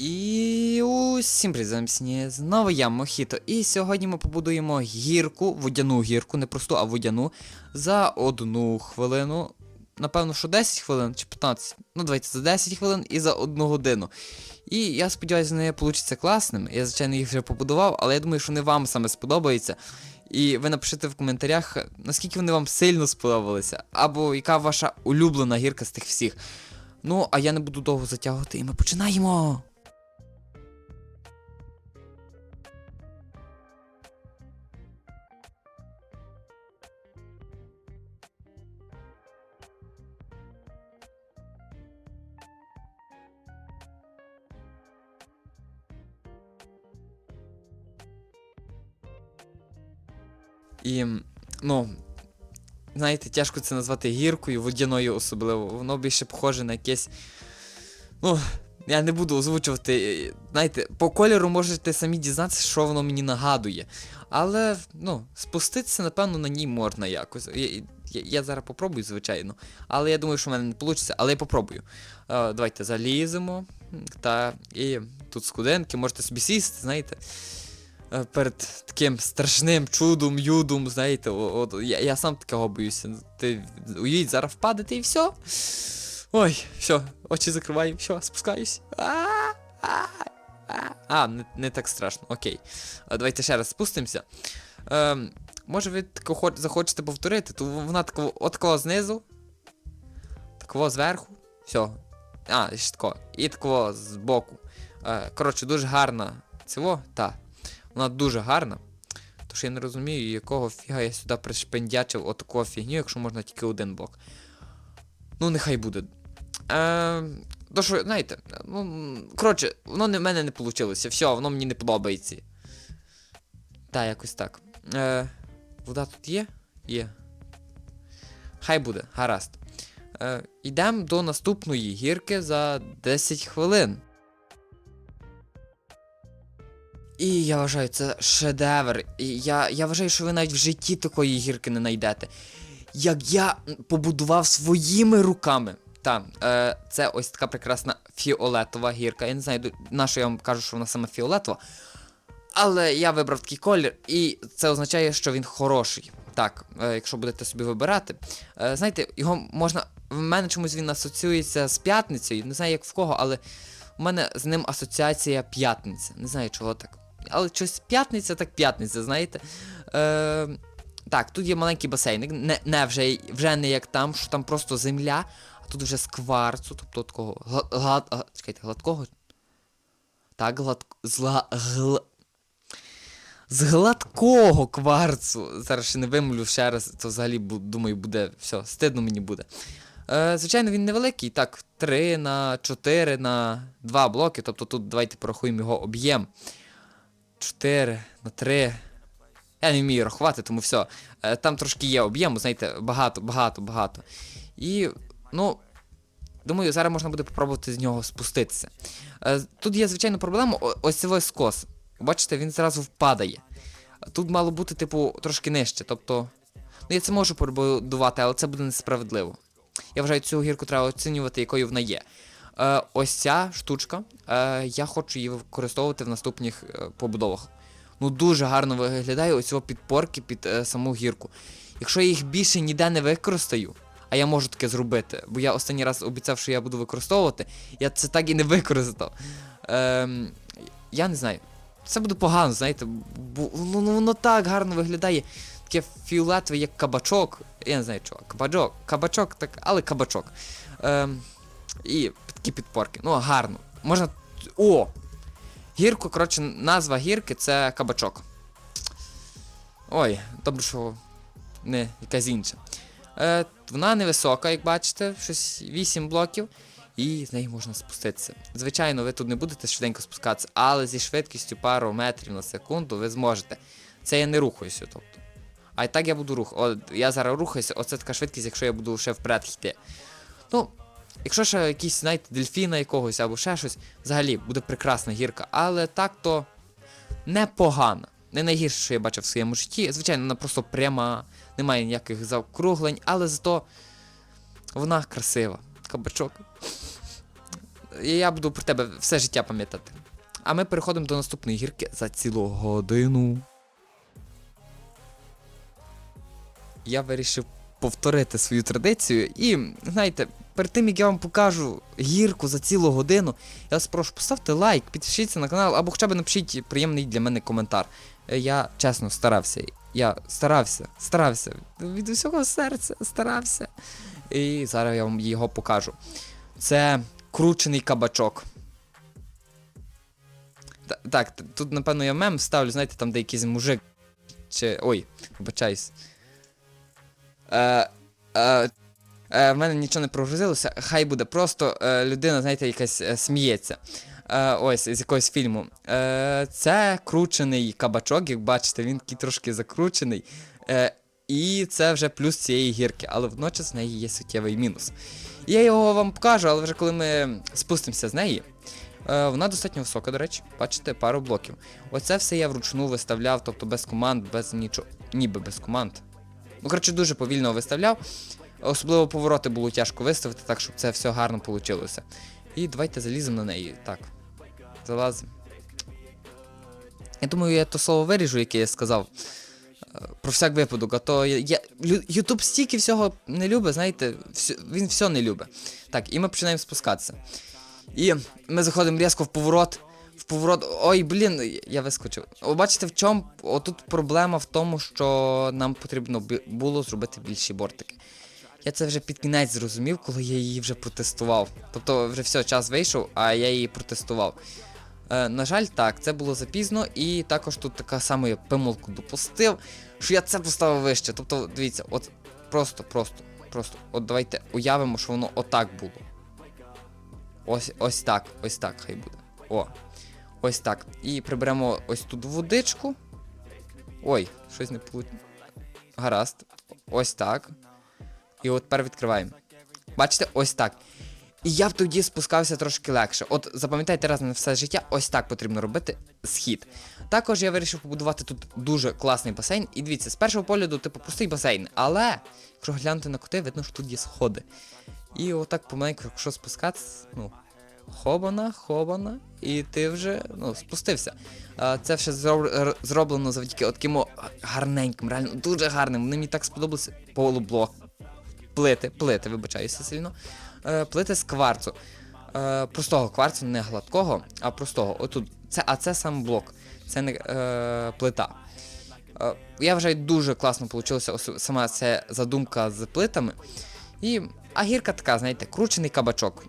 І усім з знову я Мохіто. І сьогодні ми побудуємо гірку, водяну гірку, не просту, а водяну, за одну хвилину. Напевно, що 10 хвилин чи 15. Ну, давайте за 10 хвилин і за одну годину. І я сподіваюся, вони вийде класним. Я, звичайно, їх вже побудував, але я думаю, що вони вам саме сподобаються. І ви напишите в коментарях, наскільки вони вам сильно сподобалися, або яка ваша улюблена гірка з тих всіх. Ну, а я не буду довго затягувати, і ми починаємо. І, ну, знаєте, тяжко це назвати гіркою, водяною особливо. Воно більше похоже на якесь. Ну, я не буду озвучувати. Знаєте, по кольору можете самі дізнатися, що воно мені нагадує. Але, ну, спуститися, напевно, на ній можна якось. Я, я, я зараз попробую, звичайно. Але я думаю, що в мене не вийде, але я попробую. Е, давайте заліземо. Та, і тут сходинки, можете собі сісти, знаєте перед таким страшним чудом, юдом, знаєте, от, я, я сам такого боюся. Ти уїдь, зараз впадете і все. Ой, все, очі закриваю, все, спускаюсь. А, не, не так страшно, окей. Давайте ще раз спустимося. Ем, може ви тако хоч, захочете повторити, то вона такого, от такого знизу, такого зверху, все. А, і ще такого. І такого збоку. Е, коротше, дуже гарна цього, та. Вона дуже гарна. Тож я не розумію, якого фіга я сюди пришпендячив отаку фігню, якщо можна тільки один блок. Ну, нехай буде. Е, то що, знаєте, ну, коротше, воно не, в мене не вийшло. Все, воно мені не подобається. Так, якось так. Е, вода тут є? Є. Хай буде, гаразд. Е, йдемо до наступної гірки за 10 хвилин. І я вважаю, це шедевр. І я, я вважаю, що ви навіть в житті такої гірки не знайдете. Як я побудував своїми руками. Та, е, це ось така прекрасна фіолетова гірка. Я не знаю, на що я вам кажу, що вона саме фіолетова. Але я вибрав такий колір, і це означає, що він хороший. Так, е, якщо будете собі вибирати. Е, знаєте, його можна. В мене чомусь він асоціюється з п'ятницею. Не знаю, як в кого, але у мене з ним асоціація п'ятниця. Не знаю, чого так. Але щось п'ятниця, так п'ятниця, знаєте. Е, так, тут є маленький басейник. Не, не вже, вже не як там, що там просто земля, а тут вже з кварцу, тобто такого гла, гла, а, чекайте, гладкого. Так, глад, зла, гл, з гладкого кварцу. Зараз ще не вимовлю ще раз, то взагалі думаю, буде все, стидно мені буде. Е, звичайно, він невеликий, так, 3 на 4 на 2 блоки, тобто тут давайте порахуємо його об'єм. 4 на 3. Я не вмію рахувати, тому все. Там трошки є об'єму, знаєте, багато, багато, багато. І, ну, думаю, зараз можна буде попробувати з нього спуститися. Е, тут є, звичайно, проблема, ось цей скос. Бачите, він зразу впадає. Тут мало бути, типу, трошки нижче. Тобто. Ну, я це можу побудувати, але це буде несправедливо. Я вважаю, цю гірку треба оцінювати, якою вона є. Е, ось ця штучка, е, я хочу її використовувати в наступних е, побудовах. Ну, дуже гарно виглядає ось цього підпорки під е, саму гірку. Якщо я їх більше ніде не використаю, а я можу таке зробити, бо я останній раз обіцяв, що я буду використовувати, я це так і не використав. Ем, я не знаю. Це буде погано, знаєте, бо ну, ну, воно так гарно виглядає. Таке фіолетове, як кабачок. Я не знаю чого. Кабачок, кабачок, так, але кабачок. Ем, і такі підпорки. Ну, гарно. Можна. О! Гірку, коротше, назва гірки це кабачок. Ой, добре, що не якась інша. Е, вона невисока, як бачите, щось 8 блоків, і з неї можна спуститися. Звичайно, ви тут не будете швиденько спускатися, але зі швидкістю пару метрів на секунду ви зможете. Це я не рухаюся, тобто. А і так я буду рух. От я зараз рухаюся, оце така швидкість, якщо я буду ще вперед йти. Ну, якщо ще якийсь, знаєте, дельфіна якогось або ще щось, взагалі буде прекрасна гірка, але так то непогана. Не найгірше, що я бачив в своєму житті. Звичайно, вона просто пряма, немає ніяких заокруглень, але зато вона красива. Кабачок. я буду про тебе все життя пам'ятати. А ми переходимо до наступної гірки за цілу годину. Я вирішив повторити свою традицію. І, знаєте, перед тим як я вам покажу гірку за цілу годину, я вас прошу, поставте лайк, підпишіться на канал, або хоча б напишіть приємний для мене коментар. Е, Я чесно старався. Я старався, старався. Від усього серця старався. І зараз я вам його покажу. Це кручений кабачок. Та- Так, тут, напевно, я мем ставлю, знаєте, там де якийсь мужик. Чи. Ой, вибачаюсь. Е, е, е, в мене нічого не прогрузилося. Хай буде. Просто е, людина, знаєте, якась е, сміється. Е, ось з якогось фільму. Це кручений кабачок, як бачите, він такий трошки закручений. І це вже плюс цієї гірки, але водночас в неї є суттєвий мінус. Я його вам покажу, але вже коли ми спустимося з неї. Вона достатньо висока, до речі, бачите, пару блоків. Оце все я вручну виставляв, тобто без команд, без нічого. Ніби без команд. Ну, коротше, дуже повільно виставляв. Особливо повороти було тяжко виставити, так щоб це все гарно вийшло. І давайте заліземо на неї. Так. Залазимо. Я думаю, я то слово виріжу, яке я сказав. Е, Про всяк випадок, а то я. Ютуб стільки всього не любить, знаєте, всю- він все не любить. Так, і ми починаємо спускатися. І ми заходимо різко в поворот. В поворот. Ой, блін, я вискочив. О, бачите, в чому? Отут проблема в тому, що нам потрібно було зробити більші бортики. Я це вже під кінець зрозумів, коли я її вже протестував. Тобто вже все, час вийшов, а я її протестував. Е, на жаль, так, це було запізно, і також тут така сама я помилку допустив, що я це поставив вище. Тобто, дивіться, от просто, просто, просто, от давайте уявимо, що воно отак було. Ось, ось так, ось так хай буде. О. Ось так. І приберемо ось тут водичку. Ой, щось не получилось. Гаразд. Ось так. І от тепер відкриваємо. Бачите, ось так. І я б тоді спускався трошки легше. От запам'ятайте раз на все життя, ось так потрібно робити схід. Також я вирішив побудувати тут дуже класний басейн. І дивіться, з першого погляду, типу, простий басейн. Але, якщо глянути на коти, видно, що тут є сходи. І отак помаленьку, якщо спускатися, ну, хобана, хобана, і ти вже ну, спустився. Це все зроб- зроблено завдяки таким гарненьким, реально дуже гарним. Вони мені так сподобалися полублок. Плити, плити, вибачаюся сильно. Е, плити з кварцу. Е, простого кварцу, не гладкого, а простого. Отут. Це, а це сам блок. Це не е, плита. Е, я вважаю, дуже класно вийшло сама ця задумка з плитами. І, а гірка така, знаєте, кручений кабачок.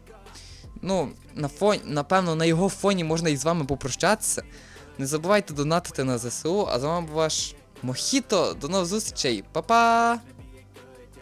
Ну, на фон, напевно, на його фоні можна і з вами попрощатися. Не забувайте донатити на ЗСУ, а з вами був ваш Мохіто. До нових зустрічей. Па-па!